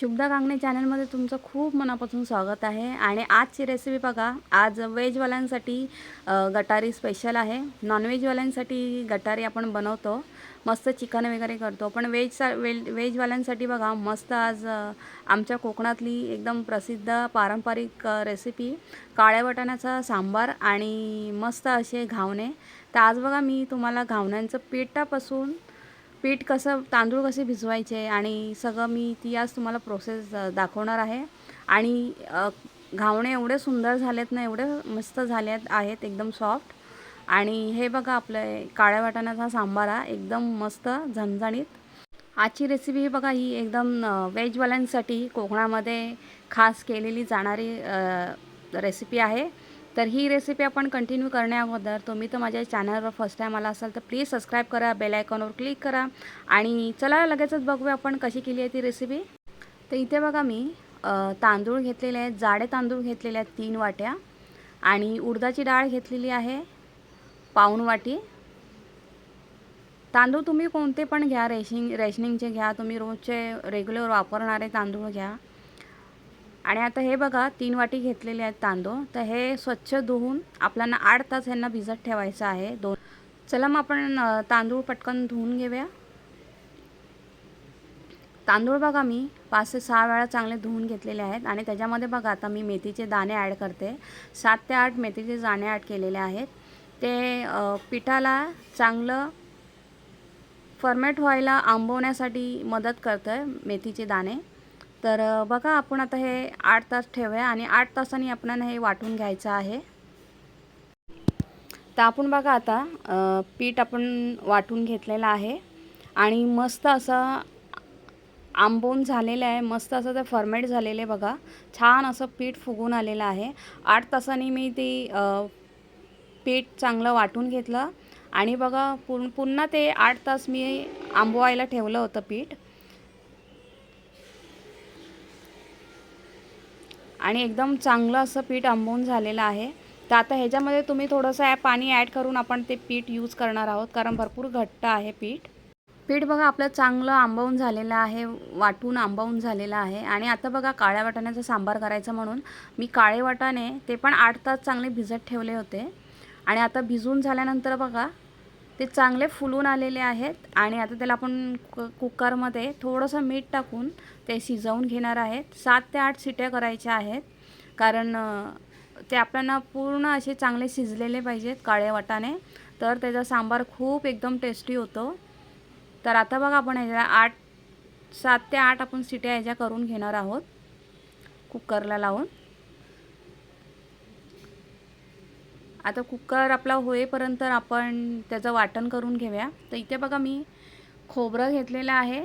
शुभदा कांगणे चॅनलमध्ये तुमचं खूप मनापासून स्वागत आहे. आणि आजची रेसिपी बघा आज व्हेजवाल्यांसाठी गटारी स्पेशल आहे. नॉनव्हेजवाल्यांसाठी गटारी आपण बनवतो. मस्त चिकन वगैरे करतो. पण व्हेजचा वे व्हेजवाल्यांसाठी बघा मस्त आज आमच्या कोकणातली एकदम प्रसिद्ध पारंपरिक रेसिपी काळ्या वाटाण्याचा सांबार आणि मस्त असे घावणे. तर आज बघा मी तुम्हाला घावण्यांचं पिठापासून पीठ कसं तांदूळ कसे भिजवायचे आणि सगळं मी ती आज तुम्हाला प्रोसेस दाखवणार आहे. आणि घावणे एवढे सुंदर झालेत ना एवढे मस्त झाले आहेत एकदम सॉफ्ट आणि हे बघा आपलं काळ्या वाटाण्याचा सांबार हा एकदम मस्त झणझणीत. आजची रेसिपी ही बघा ही एकदम वेजवाल्यांसाठी व्हेजवाल्यांसाठी कोकणामध्ये खास केलेली जाणारी रेसिपी आहे. तर ही रेसिपी आपण कंटिन्यू करण्याअगोदर तुम्ही तर माझ्या चॅनलवर फर्स्ट टाईम आला असाल तर प्लीज सबस्क्राईब करा बेल आयकॉनवर क्लिक करा आणि चला लगेचच बघूया आपण कशी केली आहे ती रेसिपी तर इथे बघा मी तांदूळ घेतलेले आहेत जाडे तांदूळ घेतलेले आहेत तीन वाट्या आणि उडदाची डाळ घेतलेली आहे पाऊण वाटी. तांदूळ तुम्ही कोणते पण घ्या रेशिंग रेशनिंगचे घ्या तुम्ही रोजचे रेग्युलर वापरणारे तांदूळ घ्या. आणि आता हे बघा तीन वाटी घेतलेले आहेत तांदूळ. तर हे स्वच्छ धुवून आपल्याला आठ तास ह्यांना भिजत ठेवायचं आहे. दोन चला मग आपण तांदूळ पटकन धुवून घेऊया. तांदूळ बघा मी पाच ते सहा वेळा चांगले धुवून घेतलेले आहेत आणि त्याच्यामध्ये बघा आता मी मेथीचे दाणे ॲड करते. सात ते आठ मेथीचे दाणे ॲड केलेले आहेत. ते पिठाला चांगलं फर्मेट व्हायला आंबवण्यासाठी मदत करतं आहे मेथीचे दाणे. तर बघा आपण आता हे आठ तास ठेवूया आणि आठ तासांनी आपल्याला हे वाटून घ्यायचं आहे. तर आपण बघा आता पीठ आपण वाटून घेतलेलं आहे आणि मस्त असं आंबून झालेलं आहे मस्त असं ते फर्मेट झालेलं आहे बघा. छान असं पीठ फुगून आलेलं आहे. आठ तासांनी मी ती पीठ चांगलं वाटून घेतलं आणि बघा पुन पुन्हा ते आठ तास मी आंबवायला ठेवलं होतं पीठ. आणि एकदम चांगलं असं पीठ आंबवून झालेलं आहे. तर आता ह्याच्यामध्ये तुम्ही थोडंसं ॲ- पाणी ॲड करून आपण ते पीठ यूज करणार आहोत कारण भरपूर घट्ट आहे पीठ. पीठ बघा आपलं चांगलं आंबवून झालेलं आहे वाटून आंबवून झालेलं आहे. आणि आता बघा काळ्या वाटाण्याचा सांबार करायचं म्हणून मी काळे वाटाणे ते पण आठ तास चांगले भिजत ठेवले होते. आणि आता भिजून झाल्यानंतर बघा ते चांगले फुलून आलेले आहेत आणि आता त्याला आपण कु कुकरमध्ये थोडंसं मीठ टाकून ते शिजवून घेणार आहेत. सात ते आठ शिट्या करायच्या आहेत. कारण ते आपल्याला पूर्ण असे चांगले शिजलेले पाहिजेत काळे वाटाणे. तर त्याचा सांबार खूप एकदम टेस्टी होतो. तर आता बघा आपण ह्याच्या आठ सात ते आठ आपण सिट्या ह्याच्या करून घेणार आहोत. कुकरला लावून. आता कुकर आपला होईपर्यंत आपण त्याचं वाटण करून घेऊया. तर इथे बघा मी खोबरं घेतलेलं आहे.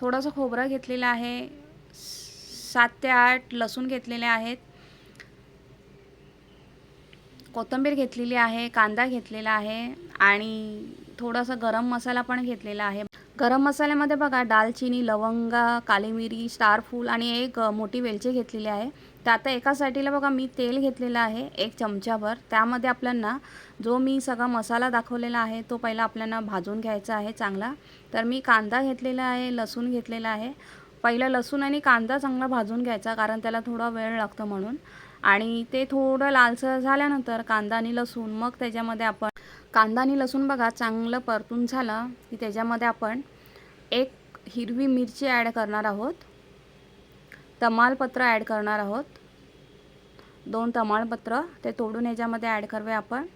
थोडंसं खोबरं घेतलेलं आहे. सात ते आठ लसूण घेतलेले आहेत. कोथिंबीर घेतलेली आहे कांदा घेतलेला आहे आणि थोडासा गरम मसाला पण घेतलेला आहे. गरम मसाल्यामध्ये बघा दालचिनी लवंगा काली मिरी स्टारफूल आणि एक मोठी वेलची घेतलेली आहे. तर आता एका साईडला बघा मी तेल घेतलेलं आहे एक चमचाभर. त्यामध्ये आपल्यांना जो मी सगळा मसाला दाखवलेला आहे तो पहिला आपल्याला भाजून घ्यायचा आहे चांगला. तर मी कांदा घेतलेला आहे लसूण घेतलेला आहे. पहिलं लसूण आणि कांदा चांगला भाजून घ्यायचा कारण त्याला थोडा वेळ लागतो म्हणून. आणि ते थोडं लालसर झाल्यानंतर कांदा आणि लसूण मग त्याच्यामध्ये आपण कांदा आणि लसूण बघा चांगलं परतून झालं की त्याच्यामध्ये आपण एक हिरवी मिरची ॲड करणार आहोत तमालपत्र ॲड करणार आहोत. दोन तमालपत्र ते तोडून ह्याच्यामध्ये ॲड करूया आपण.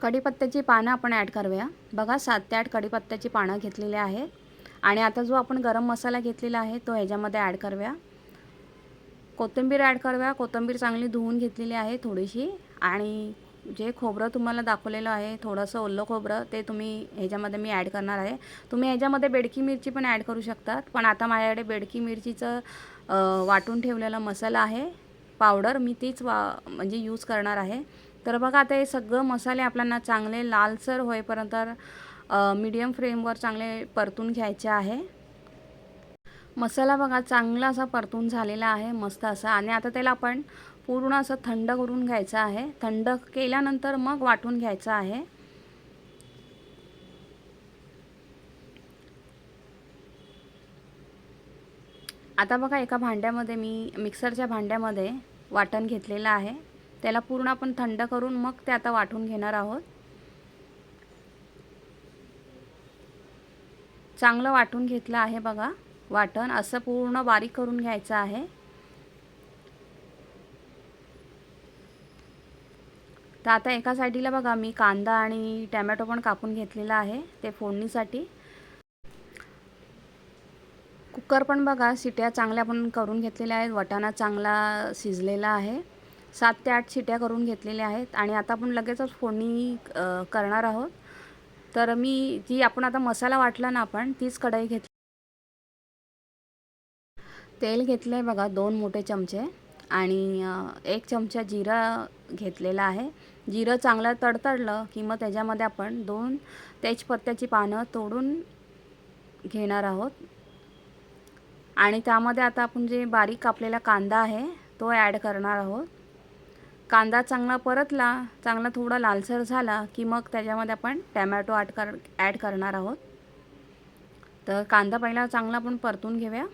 कढीपत्त्याची पानं आपण ॲड करूया. बघा सात ते आठ कढीपत्त्याची पानं घेतलेली आहेत. आणि आता जो आपण गरम मसाला घेतलेला आहे तो ह्याच्यामध्ये ॲड करूया. कोथिंबीर ॲड करूया. कोथिंबीर चांगली धुवून घेतलेली आहे थोडीशी. आणि जे खोबरं तुम्हाला दाखवलेलं आहे थोडंसं ओलं खोबरं ते तुम्ही ह्याच्यामध्ये मी ॲड करणार आहे. तुम्ही ह्याच्यामध्ये बेडकी मिरची पण ॲड करू शकतात. पण आता माझ्याकडे बेडकी मिरचीचं वाटून ठेवलेला मसाला आहे. पावडर मी तीच वा म्हणजे यूज करणार आहे. तर बघा आता हे सगळं मसाले आपल्याला चांगले लालसर होईपर्यंत मीडियम फ्लेमवर चांगले परतून घ्यायचे आहे. मसाला बघा चांगला असा परतून झालेला आहे मस्त असा. आणि आता त्याला आपण पूर्ण असं थंड करून घ्यायचं आहे. थंड केल्यानंतर मग वाटून घ्यायचं आहे. आता बघा एका भांड्यामध्ये मी मिक्सरच्या भांड्यामध्ये वाटण घेतलेलं आहे. त्याला पूर्ण आपण थंड करून मग ते आता वाटून घेणार आहोत. चांगलं वाटून घेतलं आहे बघा. वाटण असं पूर्ण बारीक करून घ्यायचं आहे. तर आता एका साईडीला बघा मी कांदा आणि टॅमॅटो पण कापून घेतलेला आहे ते फोडणीसाठी. कुकर पण बघा शिट्या चांगल्या पण करून घेतलेल्या आहेत वटाणा चांगला शिजलेला आहे. सात ते आठ शिट्या करून घेतलेल्या आहेत आणि आता आपण लगेचच फोडणी करणार आहोत. तर मी जी आपण आता मसाला वाटला ना आपण तीच कढई घेतली तेल घेतलं आहे बघा दोन मोठे चमचे. आणि एक चमचा जिरा घेतलेला आहे. जिरं चांगलं तडतडलं की मग त्याच्यामध्ये आपण दोन तेजपत्त्याची पानं तोडून घेणार आहोत. आणि त्यामध्ये आता आपण जे बारीक कापलेला कांदा आहे तो ॲड करणार आहोत. कांदा चांगला परतला चांगला थोडा लालसर झाला की मग त्याच्यामध्ये आपण टॅमॅटो ॲड कर ॲड करणार आहोत. तर कांदा पहिला चांगला आपण परतून घेऊया.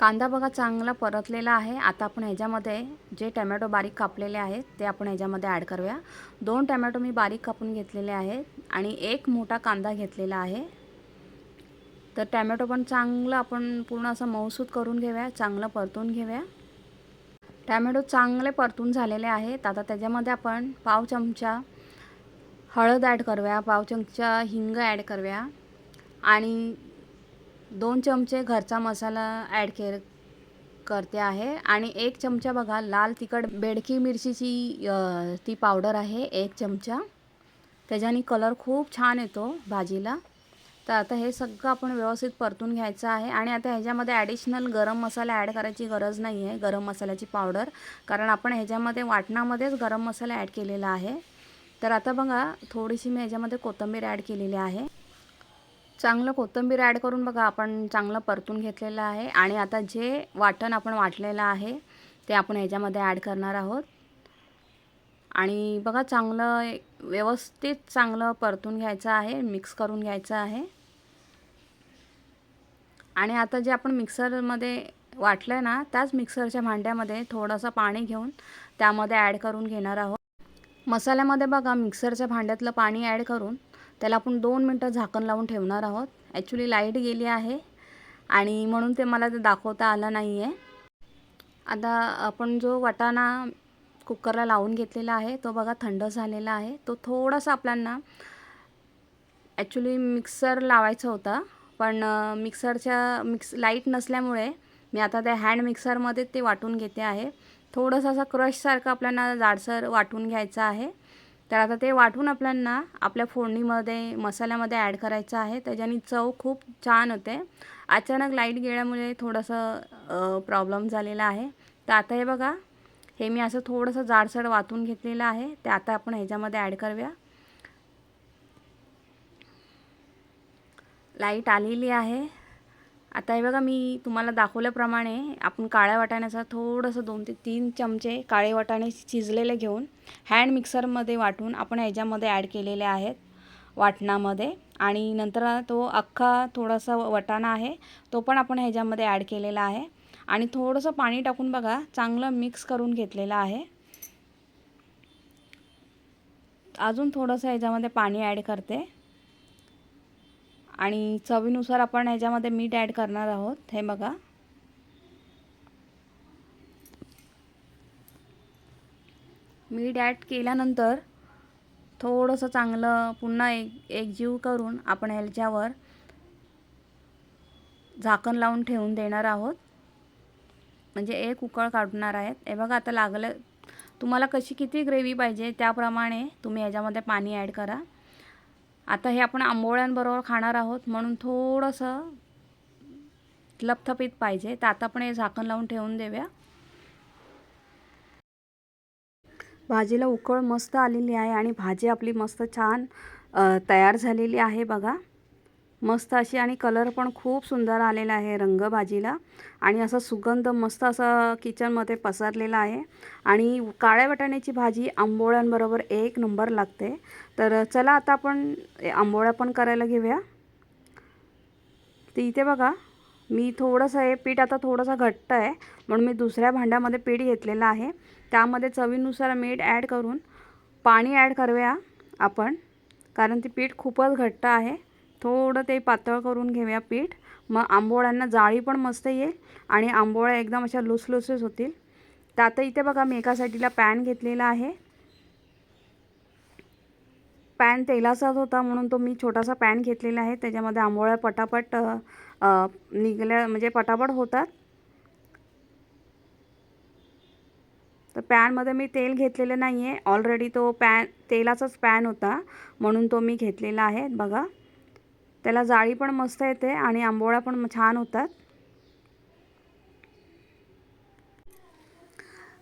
कांदा बघा चांगला परतलेला आहे. आता आपण ह्याच्यामध्ये जे टॅमॅटो बारीक कापलेले आहेत ते आपण ह्याच्यामध्ये ॲड करूया. दोन टॅमॅटो मी बारीक कापून घेतलेले आहेत आणि एक मोठा कांदा घेतलेला आहे. तर टॅमॅटो पण चांगलं आपण पूर्ण असं मौसूद करून घेऊया चांगलं परतून घेऊया. टॅमॅटो चांगले परतून झालेले आहेत. आता त्याच्यामध्ये आपण पाव चमचा हळद ॲड करूया पाव चमचा हिंग ॲड करूया. आणि दोन चमचे घरचा मसाला ॲड के करते आहे. आणि एक चमचा बघा लाल तिखट बेडकी मिरचीची ती पावडर आहे एक चमचा. त्याच्याने कलर खूप छान येतो भाजीला. तर आता हे सगळं आपण व्यवस्थित परतून घ्यायचं आहे. आणि आता ह्याच्यामध्ये ॲडिशनल गरम मसाला ॲड करायची गरज नाही आहे गरम मसाल्याची पावडर. कारण आपण ह्याच्यामध्ये वाटणामध्येच गरम मसाला ॲड केलेला आहे. तर आता बघा थोडीशी मी ह्याच्यामध्ये कोथिंबीर ॲड केलेली आहे. चांगलं कोथिंबीर ॲड करून बघा आपण चांगलं परतून घेतलेलं आहे. आणि आता जे वाटण आपण वाटलेलं आहे ते आपण ह्याच्यामध्ये ॲड करणार आहोत. आणि बघा चांगलं व्यवस्थित चांगलं परतून घ्यायचं आहे मिक्स करून घ्यायचं आहे. आणि आता जे आपण मिक्सरमध्ये वाटलं आहे ना त्याच मिक्सरच्या भांड्यामध्ये थोडंसं पाणी घेऊन त्यामध्ये ॲड करून घेणार आहोत. मसाल्यामध्ये बघा मिक्सरच्या भांड्यातलं पाणी ॲड करून त्याला आपण दोन मिनटं झाकण लावून ठेवणार आहोत. ॲक्च्युली लाइट गेली आहे आणि म्हणून ते मला ते दाखवता आलं नाही आहे आता आपण जो वाटाणा कुकरला लावून घेतलेला आहे तो बघा थंड झालेला आहे. तो थोडासा आपल्यांना ॲक्च्युली मिक्सर लावायचा होता पण मिक्सरच्या मिक्स लाइट नसल्यामुळे मी आता त्या हँड मिक्सरमध्ये ते वाटून घेते आहे. थोडंसं असं क्रशसारखं आपल्याला जाडसर वाटून घ्यायचं आहे. तर आता ते वाटून आपल्यांना आपल्या फोडणीमध्ये मसाल्यामध्ये ॲड करायचं आहे. त्याच्याने चव खूप छान होते. अचानक लाइट गेल्यामुळे थोडंसं प्रॉब्लेम झालेला आहे. तर आता हे बघा हे मी असं थोडंसं जाडसड वाटून घेतलेलं आहे. ते आता आपण ह्याच्यामध्ये ॲड करूया. लाइट आलेली आहे. आता हे बघा मी तुम्हाला दाखवल्याप्रमाणे आपण काळ्या वाटाण्याचा थोडंसं दोन ते तीन चमचे काळे वाटाणे शिजलेले घेऊन हँड मिक्सरमध्ये वाटून आपण ह्याच्यामध्ये ॲड केलेले आहेत वाटणामध्ये. आणि नंतर तो अख्खा थोडासा वटाणा आहे तो पण आपण ह्याच्यामध्ये ॲड केलेला आहे. आणि थोडंसं पाणी टाकून बघा चांगलं मिक्स करून घेतलेलं आहे. अजून थोडंसं ह्याच्यामध्ये पाणी ॲड करते. आणि चवीनुसार आपण ह्याच्यामध्ये मीठ ॲड करणार आहोत. हे बघा. मीठ ॲड केल्यानंतर थोडंसं चांगलं पुन्हा एक एकजीव करून आपण ह्याच्यावर झाकण लावून ठेवून देणार आहोत. म्हणजे एक उकळ काढणार आहेत. हे बघा आता लागलं. तुम्हाला कशी किती ग्रेव्ही पाहिजे त्याप्रमाणे तुम्ही ह्याच्यामध्ये पाणी ॲड करा. आता हे आपण आंबोळ्यांबरोबर खाणार आहोत म्हणून थोडंसं लपथपीत पाहिजे. तर आता आपण हे झाकण लावून ठेवून देऊया. भाजीला उकळ मस्त आलेली आहे आणि भाजी आपली मस्त छान तयार झालेली आहे बघा. मस्त अशी आणि कलर पण खूप सुंदर आलेला आहे रंगभाजीला. आणि असा सुगंध मस्त असा किचनमध्ये पसरलेला आहे. आणि काळ्या वाटाण्याची भाजी आंबोळ्यांबरोबर एक नंबर लागते. तर चला आता आपण ए, आंबोळ्या पण करायला घेऊया. तर इथे बघा. मी थोडंसं हे पीठ आता थोडंसं घट्ट आहे. म्हणून मी दुसऱ्या भांड्यामध्ये पीठ घेतलेलं आहे. त्यामध्ये चवीनुसार मीठ ॲड करून पाणी ॲड करूया आपण. कारण ते पीठ खूपच घट्ट आहे. थोडं ते पातळ करून घेऊया पीठ. मग आंबोळ्यांना जाळी पण मस्त येईल आणि आंबोळ्या एकदम अशा लुसलुसीत होतील. तर आता इथे बघा मी एका साईडला पॅन घेतलेला आहे. पॅन तेलाचाच होता म्हणून तो मी छोटासा पॅन घेतलेला आहे. त्याच्यामध्ये आंबोळ्या पटापट निघल्या म्हणजे पटापट होतात. तर पॅनमध्ये मी तेल घेतलेलं नाही आहे ऑलरेडी तो पॅन तेलाचाच पॅन होता म्हणून तो मी घेतलेला आहे. बघा. त्याला जाळी पण मस्त येते आणि आंबोळ्या पण छान होतात.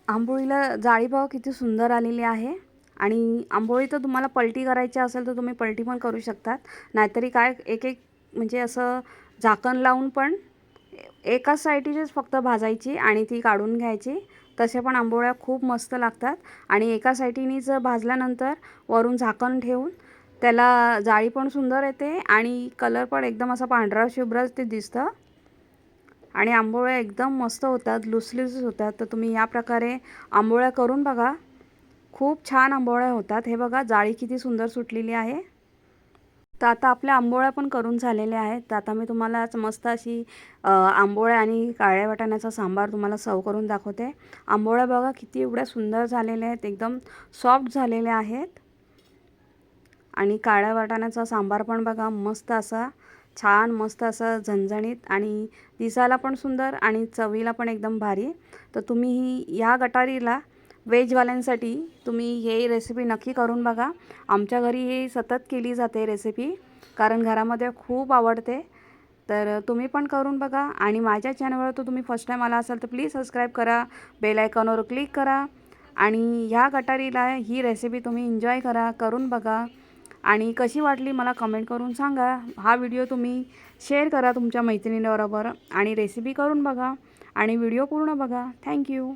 आंबोळीला जाळी बघा किती सुंदर आलेली आहे. आणि आंबोळी तर तुम्हाला पलटी करायची असेल तर तुम्ही पलटी पण करू शकतात. नाहीतरी काय एक एक म्हणजे असं झाकण लावून पण एकाच साईडचीच फक्त भाजायची आणि ती काढून घ्यायची. तसे पण आंबोळ्या खूप मस्त लागतात. आणि एका साईडीनीच भाजल्यानंतर वरून झाकण ठेवून त्याला जाळी पण सुंदर येते आणि कलर पण एकदम असा पांढरा शुभ्र ते दिसतं. आणि आंबोळ्या एकदम मस्त होतात लुसलुसीत होतात. तर तुम्ही या प्रकारे आंबोळ्या करून बघा. खूप छान आंबोळ्या होतात. हे बघा जाळी किती सुंदर सुटलेली आहे. तर आता आपल्या आंबोळ्या पण करून झालेल्या आहेत. तर आता मी तुम्हाला मस्त अशी आंबोळ्या आणि काळ्या वाटाण्याचा सांबार तुम्हाला सर्व करून दाखवते. आंबोळ्या बघा किती एवढ्या सुंदर झालेल्या आहेत. एकदम सॉफ्ट झालेल्या आहेत. आणि काळ्या वाटाण्याचा सांबार पण बघा मस्त असा छान मस्त असा झणझणीत आणि दिसायला पण सुंदर आणि चवीला पण एकदम भारी. तर तुम्ही ही ह्या गटारीला व्हेजवाल्यांसाठी तुम्ही हे रेसिपी नक्की करून बघा. आमच्या घरी ही सतत केली जाते रेसिपी कारण घरामध्ये खूप आवडते. तर तुम्ही पण करून बघा आणि माझ्या चॅनलवर तर तुम्ही फर्स्ट टाईम आला असाल तर प्लीज सबस्क्राईब करा बेल आयकॉनवर क्लिक करा आणि ह्या गटारीला ही रेसिपी तुम्ही एन्जॉय करा करून बघा. आणि कशी वाटली मला कमेंट करून सांगा. हा व्हिडिओ तुम्ही शेअर करा तुमच्या मैत्रिणीबरोबर आणि रेसिपी करून बघा आणि व्हिडिओ पूर्ण बघा. थँक्यू